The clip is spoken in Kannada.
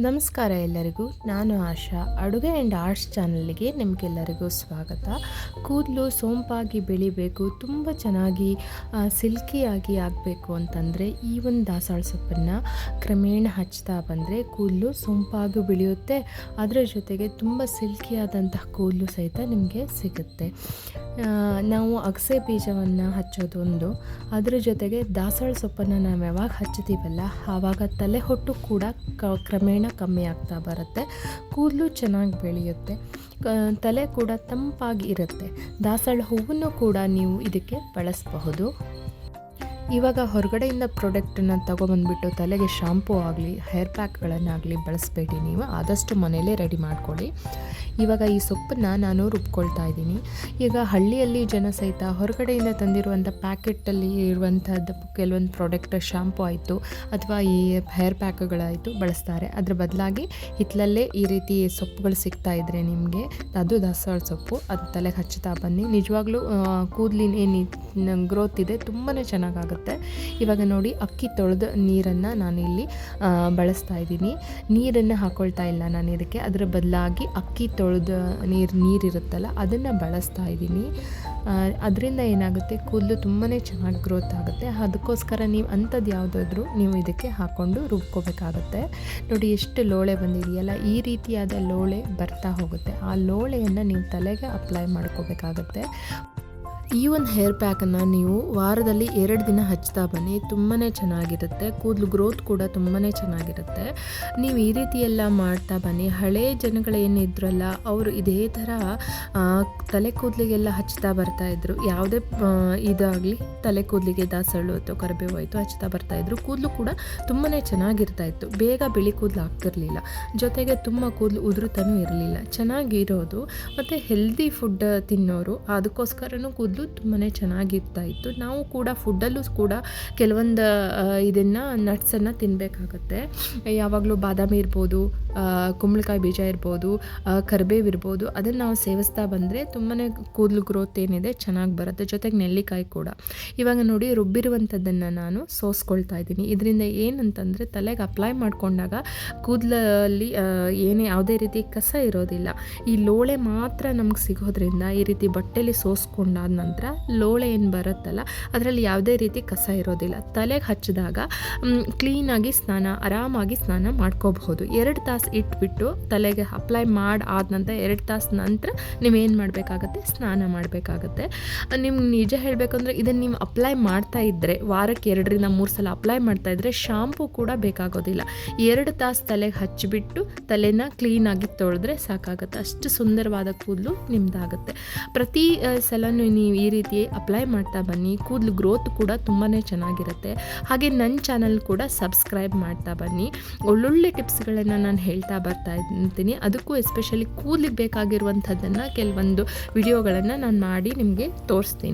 ನಮಸ್ಕಾರ ಎಲ್ಲರಿಗೂ. ನಾನು ಆಶಾ. ಅಡುಗೆ ಆ್ಯಂಡ್ ಆರ್ಟ್ಸ್ ಚಾನಲ್ಗೆ ನಿಮಗೆಲ್ಲರಿಗೂ ಸ್ವಾಗತ. ಕೂದಲು ಸೋಂಪಾಗಿ ಬೆಳಿಬೇಕು, ತುಂಬ ಚೆನ್ನಾಗಿ ಸಿಲ್ಕಿಯಾಗಿ ಆಗಬೇಕು ಅಂತಂದರೆ ಈ ಒಂದು ದಾಸಾಳ ಸೊಪ್ಪನ್ನು ಕ್ರಮೇಣ ಹಚ್ತಾ ಬಂದರೆ ಕೂದಲು ಸೋಂಪಾಗಿ ಬೆಳೆಯುತ್ತೆ. ಅದರ ಜೊತೆಗೆ ತುಂಬ ಸಿಲ್ಕಿಯಾದಂತಹ ಕೂದಲು ಸಹಿತ ನಿಮಗೆ ಸಿಗುತ್ತೆ. ನಾವು ಅಗಸೆ ಬೀಜವನ್ನು ಹಚ್ಚೋದೊಂದು. ಅದ್ರ ಜೊತೆಗೆ ದಾಸಾಳ ಸೊಪ್ಪನ್ನು ನಾವು ಯಾವಾಗ ಹಚ್ತೀವಲ್ಲ ಆವಾಗ ತಲೆ ಹೊಟ್ಟು ಕೂಡ ಕ್ರಮೇಣ ಕಮ್ಮಿ ಆಗ್ತಾ ಬರುತ್ತೆ. ಕೂದಲು ಚೆನ್ನಾಗಿ ಬೆಳೆಯುತ್ತೆ. ತಲೆ ಕೂಡ ತಂಪಾಗಿ ಇರುತ್ತೆ. ದಾಸಾಳ ಹೂವನ್ನು ಕೂಡ ನೀವು ಇದಕ್ಕೆ ಬಳಸಬಹುದು. ಇವಾಗ ಹೊರಗಡೆಯಿಂದ ಪ್ರಾಡಕ್ಟನ್ನು ತೊಗೊಬಂದ್ಬಿಟ್ಟು ತಲೆಗೆ ಶಾಂಪೂ ಆಗಲಿ ಹೇರ್ ಪ್ಯಾಕ್ಗಳನ್ನಾಗಲಿ ಬಳಸಬೇಡಿ ನೀವು. ಆದಷ್ಟು ಮನೆಯಲ್ಲೇ ರೆಡಿ ಮಾಡ್ಕೊಳ್ಳಿ. ಇವಾಗ ಈ ಸೊಪ್ಪನ್ನು ನಾನು ರುಬ್ಕೊಳ್ತಾ ಇದ್ದೀನಿ. ಈಗ ಹಳ್ಳಿಯಲ್ಲಿ ಜನ ಸಹಿತ ಹೊರಗಡೆಯಿಂದ ತಂದಿರುವಂಥ ಪ್ಯಾಕೆಟಲ್ಲಿ ಇರುವಂಥದ್ದು ಕೆಲವೊಂದು ಪ್ರಾಡಕ್ಟ್ ಶಾಂಪೂ ಆಯಿತು ಅಥವಾ ಈ ಹೇರ್ ಪ್ಯಾಕ್ಗಳಾಯಿತು ಬಳಸ್ತಾರೆ. ಅದ್ರ ಬದಲಾಗಿ ಹಿತ್ತಲಲ್ಲೇ ಈ ರೀತಿ ಸೊಪ್ಪುಗಳು ಸಿಗ್ತಾ ಇದ್ದರೆ ನಿಮಗೆ, ಅದು ದಾಸವಾಳ ಸೊಪ್ಪು. ಅದು ತಲೆಗೆ ಹಚ್ಚುತ್ತಾ ಬನ್ನಿ. ನಿಜವಾಗ್ಲೂ ಕೂದಲಿನ ಏನು ಗ್ರೋತ್ ಇದೆ ತುಂಬಾ ಚೆನ್ನಾಗಾಗುತ್ತೆ. ಇವಾಗ ನೋಡಿ ಅಕ್ಕಿ ತೊಳೆದು ನೀರನ್ನು ನಾನಿಲ್ಲಿ ಬಳಸ್ತಾ ಇದ್ದೀನಿ. ನೀರನ್ನು ಹಾಕೊಳ್ತಾ ಇಲ್ಲ ನಾನು ಇದಕ್ಕೆ. ಅದರ ಬದಲಾಗಿ ಅಕ್ಕಿ ತೊಳೆದ ನೀರು, ನೀರಿರುತ್ತಲ್ಲ, ಅದನ್ನು ಬಳಸ್ತಾ ಇದ್ದೀನಿ. ಅದರಿಂದ ಏನಾಗುತ್ತೆ? ಕೂದಲು ತುಂಬಾ ಚೆನ್ನಾಗಿ ಗ್ರೋತ್ ಆಗುತ್ತೆ. ಅದಕ್ಕೋಸ್ಕರ ನೀವು ಅಂಥದ್ದು ಯಾವುದಾದ್ರೂ ನೀವು ಇದಕ್ಕೆ ಹಾಕ್ಕೊಂಡು ರುಬ್ಕೋಬೇಕಾಗತ್ತೆ. ನೋಡಿ ಎಷ್ಟು ಲೋಳೆ ಬಂದಿದೆಯಲ್ಲ, ಈ ರೀತಿಯಾದ ಲೋಳೆ ಬರ್ತಾ ಹೋಗುತ್ತೆ. ಆ ಲೋಳೆಯನ್ನು ನೀವು ತಲೆಗೆ ಅಪ್ಲೈ ಮಾಡ್ಕೋಬೇಕಾಗತ್ತೆ. ಈ ಒಂದು ಹೇರ್ ಪ್ಯಾಕನ್ನು ನೀವು ವಾರದಲ್ಲಿ ಎರಡು ದಿನ ಹಚ್ತಾ ಬನ್ನಿ. ತುಂಬಾ ಚೆನ್ನಾಗಿರುತ್ತೆ. ಕೂದಲು ಗ್ರೋತ್ ಕೂಡ ತುಂಬಾ ಚೆನ್ನಾಗಿರುತ್ತೆ. ನೀವು ಈ ರೀತಿ ಎಲ್ಲ ಮಾಡ್ತಾ ಬನ್ನಿ. ಹಳೆ ಜನಗಳೇನಿದ್ರಲ್ಲ ಅವರು ಇದೇ ಥರ ತಲೆ ಕೂದಲಿಗೆಲ್ಲ ಹಚ್ತಾ ಬರ್ತಾ ಇದ್ರು. ಯಾವುದೇ ಇದಾಗಲಿ ತಲೆ ಕೂದಲಿಗೆ ದಾಸಳು ಅಥವಾ ಕರಿಬೇವು ಆಯಿತು ಹಚ್ತಾ ಬರ್ತಾ ಇದ್ರು. ಕೂದಲು ಕೂಡ ತುಂಬಾ ಚೆನ್ನಾಗಿರ್ತಾ ಇತ್ತು. ಬೇಗ ಬಿಳಿ ಕೂದಲು ಆಗ್ತಿರಲಿಲ್ಲ. ಜೊತೆಗೆ ತುಂಬ ಕೂದಲು ಉದುರುತನೂ ಇರಲಿಲ್ಲ. ಚೆನ್ನಾಗಿರೋದು. ಮತ್ತು ಹೆಲ್ದಿ ಫುಡ್ ತಿನ್ನೋರು, ಅದಕ್ಕೋಸ್ಕರನೂ ಕೂದಲು ತುಂಬಾ ಚೆನ್ನಾಗಿರ್ತಾ ಇತ್ತು. ನಾವು ಕೂಡ ಫುಡ್ಡಲ್ಲೂ ಕೂಡ ಕೆಲವೊಂದು ಇದನ್ನು ನಟ್ಸನ್ನು ತಿನ್ನಬೇಕಾಗತ್ತೆ ಯಾವಾಗಲೂ ಬಾದಾಮಿ ಇರ್ಬೋದು ಕುಂಬಳಕಾಯಿ ಬೀಜ ಇರ್ಬೋದು ಕರ್ಬೇವು ಇರ್ಬೋದು, ಅದನ್ನು ನಾವು ಸೇವಿಸ್ತಾ ಬಂದರೆ ತುಂಬಾ ಕೂದಲು ಗ್ರೋತ್ ಏನಿದೆ ಚೆನ್ನಾಗಿ ಬರುತ್ತೆ. ಜೊತೆಗೆ ನೆಲ್ಲಿಕಾಯಿ ಕೂಡ. ಇವಾಗ ನೋಡಿ ರುಬ್ಬಿರುವಂಥದ್ದನ್ನು ನಾನು ಸೋಸ್ಕೊಳ್ತಾ ಇದ್ದೀನಿ. ಇದರಿಂದ ಏನಂತಂದರೆ ತಲೆಗೆ ಅಪ್ಲೈ ಮಾಡಿಕೊಂಡಾಗ ಕೂದಲಲ್ಲಿ ಏನೇ ಯಾವುದೇ ರೀತಿ ಕಸ ಇರೋದಿಲ್ಲ. ಈ ಲೋಳೆ ಮಾತ್ರ ನಮ್ಗೆ ಸಿಗೋದ್ರಿಂದ ಈ ರೀತಿ ಬಟ್ಟೆಲಿ ಸೋಸ್ಕೊಂಡಾದ ನಂತರ ಲೋಳೆ ಏನು ಬರುತ್ತಲ್ಲ, ಅದರಲ್ಲಿ ಯಾವುದೇ ರೀತಿ ಕಸ ಇರೋದಿಲ್ಲ. ತಲೆಗೆ ಹಚ್ಚಿದಾಗ ಕ್ಲೀನಾಗಿ ಸ್ನಾನ, ಆರಾಮಾಗಿ ಸ್ನಾನ ಮಾಡ್ಕೋಬಹುದು. ಎರಡು ತಾಸು ಇಟ್ಬಿಟ್ಟು ತಲೆಗೆ ಅಪ್ಲೈ ಮಾಡಿ ಆದ ನಂತರ ಎರಡು ತಾಸು ನಂತರ ನೀವೇನು ಮಾಡಬೇಕಾಗತ್ತೆ? ಸ್ನಾನ ಮಾಡಬೇಕಾಗತ್ತೆ. ನಿಮ್ಗೆ ನಿಜ ಹೇಳಬೇಕಂದ್ರೆ ಇದನ್ನು ನೀವು ಅಪ್ಲೈ ಮಾಡ್ತಾ ಇದ್ದರೆ ವಾರಕ್ಕೆ ಎರಡರಿಂದ ಮೂರು ಸಲ ಅಪ್ಲೈ ಮಾಡ್ತಾ ಇದ್ದರೆ ಶಾಂಪೂ ಕೂಡ ಬೇಕಾಗೋದಿಲ್ಲ. ಎರಡು ತಾಸು ತಲೆಗೆ ಹಚ್ಚಿಬಿಟ್ಟು ತಲೆನ ಕ್ಲೀನಾಗಿ ತೊಳೆದ್ರೆ ಸಾಕಾಗುತ್ತೆ. ಅಷ್ಟು ಸುಂದರವಾದ ಕೂದಲು ನಿಮ್ಮದಾಗುತ್ತೆ ಪ್ರತಿ ಸಲನೂ ನೀವು ಈ ರೀತಿ ಅಪ್ಲೈ ಮಾಡ್ತಾ ಬನ್ನಿ. ಕೂದಲು ಗ್ರೋತ್ ಕೂಡ ತುಂಬಾ ಚೆನ್ನಾಗಿರುತ್ತೆ. ಹಾಗೆ ನನ್ನ ಚಾನಲ್ ಕೂಡ ಸಬ್ಸ್ಕ್ರೈಬ್ ಮಾಡ್ತಾ ಬನ್ನಿ. ಒಳ್ಳೊಳ್ಳೆ ಟಿಪ್ಸ್ಗಳನ್ನು ನಾನು ಹೇಳ್ತಾ ಬರ್ತಾ ಇರ್ತೀನಿ. ಅದಕ್ಕೂ ಎಸ್ಪೆಷಲಿ ಕೂದಲಿಗೆ ಬೇಕಾಗಿರುವಂಥದ್ದನ್ನು ಕೆಲವೊಂದು ವಿಡಿಯೋಗಳನ್ನು ನಾನು ಮಾಡಿ ನಿಮಗೆ ತೋರಿಸ್ತೀನಿ.